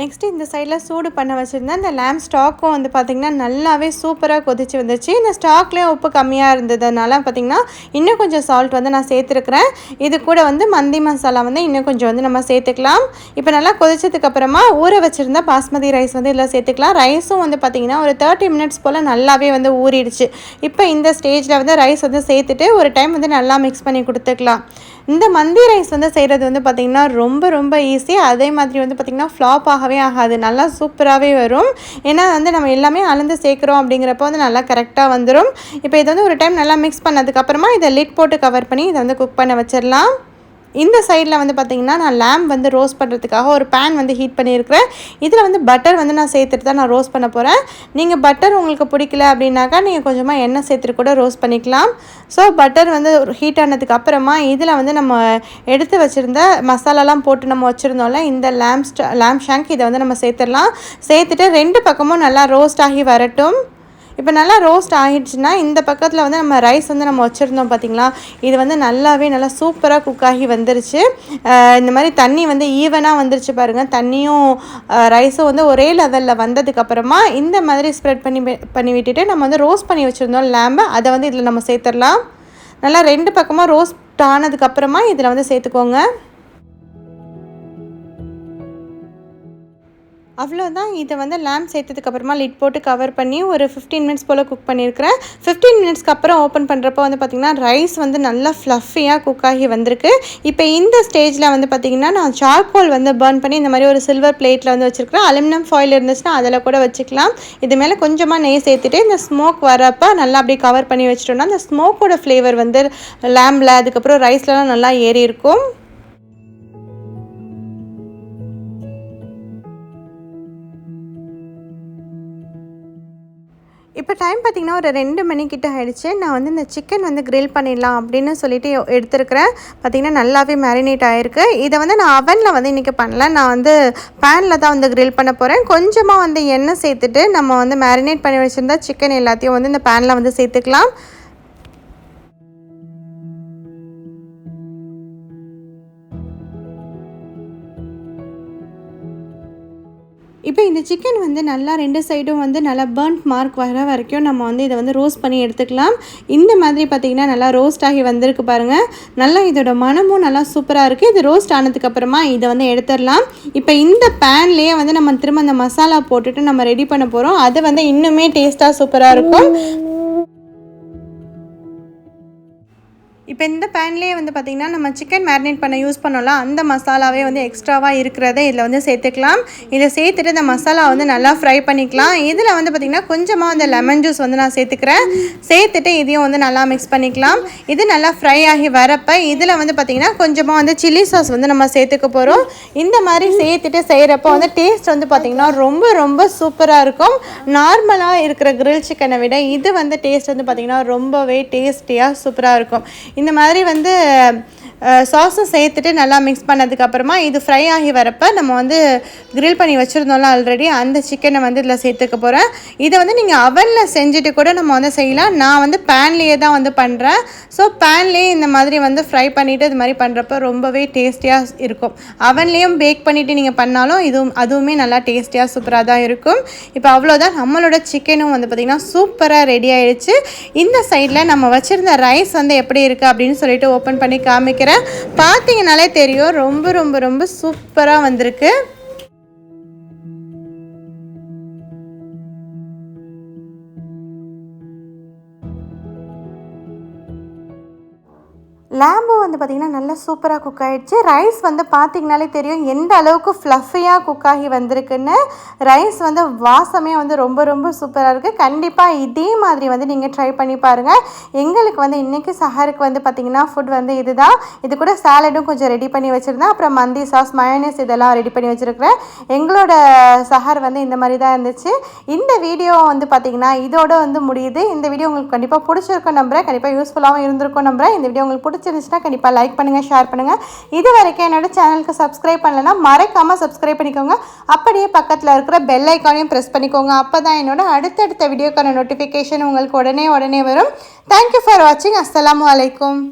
Speaker 1: நெக்ஸ்ட்டு இந்த சைடில் சூடு பண்ண வச்சுருந்தேன். இந்த லேம்ப் ஸ்டாக்கும் வந்து பார்த்திங்கன்னா நல்லாவே சூப்பராக கொதிச்சு வந்துச்சு இந்த ஸ்டாக்லேயே உப்பு கம்மியாக இருந்ததுனால பார்த்திங்கன்னா இன்னும் கொஞ்சம் சால்ட் வந்து நான் சேர்த்துருக்குறேன். இது கூட வந்து மந்தி மசாலா வந்து இன்னும் கொஞ்சம் வந்து நம்ம சேர்த்துக்கலாம். இப்போ நல்லா கொதிச்சதுக்கப்புறமா ஊற வச்சுருந்த பாஸ்மதி ரைஸ் வந்து இதில் சேர்த்துக்கலாம். ரைஸும் வந்து பார்த்திங்கன்னா ஒரு தேர்ட்டி மினிட்ஸ் போல் நல்லாவே வந்து ஊறிடுச்சு. இப்போ இந்த ஸ்டேஜில் வந்து ரைஸ் வந்து சேர்த்துட்டு ஒரு டைம் வந்து நல்லா மிக்ஸ் பண்ணி கொடுத்துக்கலாம். இந்த மந்தி ரைஸ் வந்து செய்கிறது வந்து பார்த்திங்கன்னா ரொம்ப ரொம்ப ஈஸி அதே மாதிரி வந்து பார்த்திங்கன்னா ஃப்ளாப் ஆகவே ஆகாது. நல்லா சூப்பராகவே வரும். ஏன்னா வந்து நம்ம எல்லாமே அளந்து சேர்க்குறோம் அப்படிங்கிறப்ப வந்து நல்லா கரெக்டாக வந்துடும் இப்போ இதை வந்து ஒரு டைம் நல்லா மிக்ஸ் பண்ணதுக்கப்புறமா இதை லிட் போட்டு கவர் பண்ணி இதை வந்து குக் பண்ண வச்சிடலாம் இந்த சைடில் வந்து பார்த்திங்கன்னா நான் லேம்ப் வந்து ரோஸ்ட் பண்ணுறதுக்காக ஒரு பேன் வந்து ஹீட் பண்ணியிருக்கிறேன். இதில் வந்து பட்டர் வந்து நான் சேர்த்துட்டு தான் நான் ரோஸ்ட் பண்ண போகிறேன் நீங்கள் பட்டர் உங்களுக்கு பிடிக்கல அப்படின்னாக்கா நீங்கள் கொஞ்சமாக எண்ணெய் சேர்த்துட்டு கூட ரோஸ்ட் பண்ணிக்கலாம். ஸோ பட்டர் வந்து ஹீட் ஆனதுக்கு அப்புறமா இதில் வந்து நம்ம எடுத்து வச்சுருந்த மசாலாலாம் போட்டு நம்ம வச்சுருந்தோம்ல இந்த லேம்ப் ஸ்டா லேம்ப் ஷேங்க் இதை வந்து நம்ம சேர்த்துடலாம். சேர்த்துட்டு ரெண்டு பக்கமும் நல்லா ரோஸ்ட் ஆகி வரட்டும். இப்போ நல்லா ரோஸ்ட் ஆகிடுச்சுன்னா இந்த பக்கத்தில் வந்து நம்ம ரைஸ் வந்து நம்ம வச்சுருந்தோம் பார்த்தீங்களா? இது வந்து நல்லாவே நல்லா சூப்பராக குக் ஆகி வந்துருச்சு. இந்த மாதிரி தண்ணி வந்து ஈவனாக வந்துருச்சு பாருங்கள் தண்ணியும் ரைஸும் வந்து ஒரே லெவலில் வந்ததுக்கப்புறமா இந்த மாதிரி ஸ்ப்ரெட் பண்ணி வி- பண்ணி விட்டுட்டு நம்ம வந்து ரோஸ்ட் பண்ணி வச்சுருந்தோம் லேம்பை அதை வந்து இதில் நம்ம சேர்த்துடலாம். நல்லா ரெண்டு பக்கமாக ரோஸ்ட் ஆனதுக்கப்புறமா இதில் வந்து சேர்த்துக்கோங்க. அவ்வளோதான் இதை வந்து லேம்ப் சேர்த்ததுக்கப்புறமா லிட் போட்டு கவர் பண்ணி ஒரு ஃபிஃப்டீன் மினிட்ஸ் போல் குக் பண்ணியிருக்கிறேன் ஃபிஃப்டீன் மினிட்ஸ்க்கு அப்புறம் ஓப்பன் பண்ணுறப்போ வந்து பார்த்திங்கன்னா ரைஸ் வந்து நல்லா ஃப்ளஃபியாக குக் ஆகி வந்திருக்கு. இப்போ இந்த ஸ்டேஜில் வந்து பார்த்திங்கன்னா நான் சார்கோல் வந்து பர்ன் பண்ணி இந்த மாதிரி ஒரு சில்வர் பிளேட்டில் வந்து வச்சுருக்கிறேன். அலுமினியம் ஃபாயில் இருந்துச்சுன்னா அதில் கூட வச்சுக்கலாம். இது மேலே கொஞ்சமாக நெய் சேர்த்துட்டு இந்த ஸ்மோக் வரப்போ நல்லா அப்படியே கவர் பண்ணி வச்சிட்டோம்னா அந்த ஸ்மோக்கோட ஃப்ளேவர் வந்து லேம்பில் அதுக்கப்புறம் ரைஸ்லலாம் நல்லா ஏறி இருக்கும். இப்போ டைம் பார்த்திங்கன்னா ஒரு ரெண்டு மணிக்கிட்ட ஆகிடுச்சு நான் வந்து இந்த சிக்கன் வந்து கிரில் பண்ணிடலாம் அப்படின்னு சொல்லிட்டு எடுத்துருக்கிறேன். பார்த்திங்கன்னா நல்லாவே மேரினேட் ஆகிருக்கு இதை வந்து நான் அவனில் வந்து இன்றைக்கி பண்ணல. நான் வந்து பேனில் தான் வந்து கிரில் பண்ண போகிறேன் கொஞ்சமாக வந்து எண்ணெய் சேர்த்துட்டு நம்ம வந்து மேரினேட் பண்ணி வச்சுருந்தா சிக்கன் எல்லாத்தையும் வந்து இந்த பேனில் வந்து சேர்த்துக்கலாம். இப்போ இந்த சிக்கன் வந்து நல்லா ரெண்டு சைடும் வந்து நல்லா பேர்ன்ட் மார்க் வர வரைக்கும் நம்ம வந்து இதை வந்து ரோஸ்ட் பண்ணி எடுத்துக்கலாம். இந்த மாதிரி பார்த்திங்கன்னா நல்லா ரோஸ்ட் ஆகி வந்திருக்கு பாருங்கள் நல்லா இதோட மனமும் நல்லா சூப்பராக இருக்குது இது ரோஸ்ட் ஆனதுக்கப்புறமா இதை வந்து எடுத்துடலாம். இப்போ இந்த பேன்லேயே வந்து நம்ம திரும்ப அந்த மசாலா போட்டுட்டு நம்ம ரெடி பண்ண போகிறோம் அது வந்து இன்னுமே டேஸ்ட்டாக சூப்பராக இருக்கும். இப்போ இந்த பேன்லேயே வந்து பார்த்திங்கன்னா நம்ம சிக்கன் மேரினேட் பண்ண யூஸ் பண்ணலாம் அந்த மசாலாவே வந்து எக்ஸ்ட்ராவாக இருக்கிறத இதில் வந்து சேர்த்துக்கலாம். இதை சேர்த்துட்டு இந்த மசாலா வந்து நல்லா ஃப்ரை பண்ணிக்கலாம். இதில் வந்து பார்த்திங்கன்னா கொஞ்சமாக அந்த லெமன் ஜூஸ் வந்து நான் சேர்த்துக்கிறேன். சேர்த்துட்டு இதையும் வந்து நல்லா மிக்ஸ் பண்ணிக்கலாம். இது நல்லா ஃப்ரை ஆகி வரப்போ இதில் வந்து பார்த்திங்கன்னா கொஞ்சமாக வந்து சில்லி சாஸ் வந்து நம்ம சேர்த்துக்க போகிறோம் இந்த மாதிரி சேர்த்துட்டு செய்கிறப்போ வந்து டேஸ்ட் வந்து பார்த்திங்கன்னா ரொம்ப ரொம்ப சூப்பராக இருக்கும். நார்மலாக இருக்கிற கிரில் சிக்கனை விட இது வந்து டேஸ்ட் வந்து பார்த்திங்கன்னா ரொம்பவே டேஸ்டியாக சூப்பராக இருக்கும். இந்த மாதிரி வந்து சாஸும் சேர்த்துட்டு நல்லா மிக்ஸ் பண்ணதுக்கப்புறமா இது ஃப்ரை ஆகி வரப்போ நம்ம வந்து கிரில் பண்ணி வச்சுருந்தோம்ல ஆல்ரெடி அந்த சிக்கனை வந்து இதில் சேர்த்துக்க போகிறேன் இதை வந்து நீங்கள் அவனில் செஞ்சுட்டு கூட நம்ம வந்து செய்யலாம். நான் வந்து பேன்லேயே தான் வந்து பண்ணுறேன் ஸோ பேன்லேயே இந்த மாதிரி வந்து ஃப்ரை பண்ணிவிட்டு இது மாதிரி பண்ணுறப்ப ரொம்பவே டேஸ்டியாக இருக்கும். அவன்லேயும் பேக் பண்ணிவிட்டு நீங்கள் பண்ணாலும் இதுவும் அதுவுமே நல்லா டேஸ்டியாக சூப்பராக தான் இருக்கும். இப்போ அவ்வளோதான் நம்மளோட சிக்கனும் வந்து பார்த்திங்கன்னா சூப்பராக ரெடி ஆகிடுச்சு இந்த சைடில் நம்ம வச்சுருந்த ரைஸ் வந்து எப்படி இருக்குது அப்படின்னு சொல்லிட்டு ஓப்பன் பண்ணி காமிக்கிறேன். பார்த்தீங்கனாலே தெரியும். ரொம்ப ரொம்ப ரொம்ப சூப்பராக வந்திருக்கு. லேம்பு வந்து பார்த்திங்கன்னா நல்லா சூப்பராக குக் ஆகிடுச்சு ரைஸ் வந்து பார்த்திங்கனாலே தெரியும் எந்த அளவுக்கு ஃப்ளஃபியாக குக் ஆகி வந்திருக்குன்னு. ரைஸ் வந்து வாசமே வந்து ரொம்ப ரொம்ப சூப்பராக இருக்குது கண்டிப்பாக இதே மாதிரி வந்து நீங்கள் ட்ரை பண்ணி பாருங்கள் எங்களுக்கு வந்து இன்றைக்கி சஹருக்கு வந்து பார்த்திங்கன்னா ஃபுட் வந்து இதுதான். இது கூட சாலடும் கொஞ்சம் ரெடி பண்ணி வச்சுருந்தேன். அப்புறம் மந்தி சாஸ் மயோனஸ் இதெல்லாம் ரெடி பண்ணி வச்சுருக்கிறேன். எங்களோட சஹர் வந்து இந்த மாதிரி தான் இருந்துச்சு. இந்த வீடியோ வந்து பார்த்திங்கன்னா இதோட வந்து முடியுது. இந்த வீடியோ உங்களுக்கு கண்டிப்பாக பிடிச்சிருக்கும் நம்புறேன். கண்டிப்பாக யூஸ்ஃபுல்லாகவும் இருந்திருக்கும் நம்புறேன். இந்த வீடியோ உங்களுக்கு பிடிச்சிருந்துச்சுன்னா கண்டிப்பாக லைக் பண்ணுங்கள் ஷேர் பண்ணுங்கள் இது வரைக்கும் என்னோட சேனலுக்கு சப்ஸ்கிரைப் பண்ணலைன்னா மறக்காமல் சப்ஸ்கிரைப் பண்ணிக்கோங்க. அப்படியே பக்கத்தில் இருக்கிற பெல் ஐக்கானையும் ப்ரெஸ் பண்ணிக்கோங்க. அப்போ தான் என்னோட அடுத்தடுத்த வீடியோக்கான நோட்டிஃபிகேஷன் உங்களுக்கு உடனே உடனே வரும். தேங்க்யூ ஃபார் வாட்சிங் அஸ்லாம் அலைக்கும்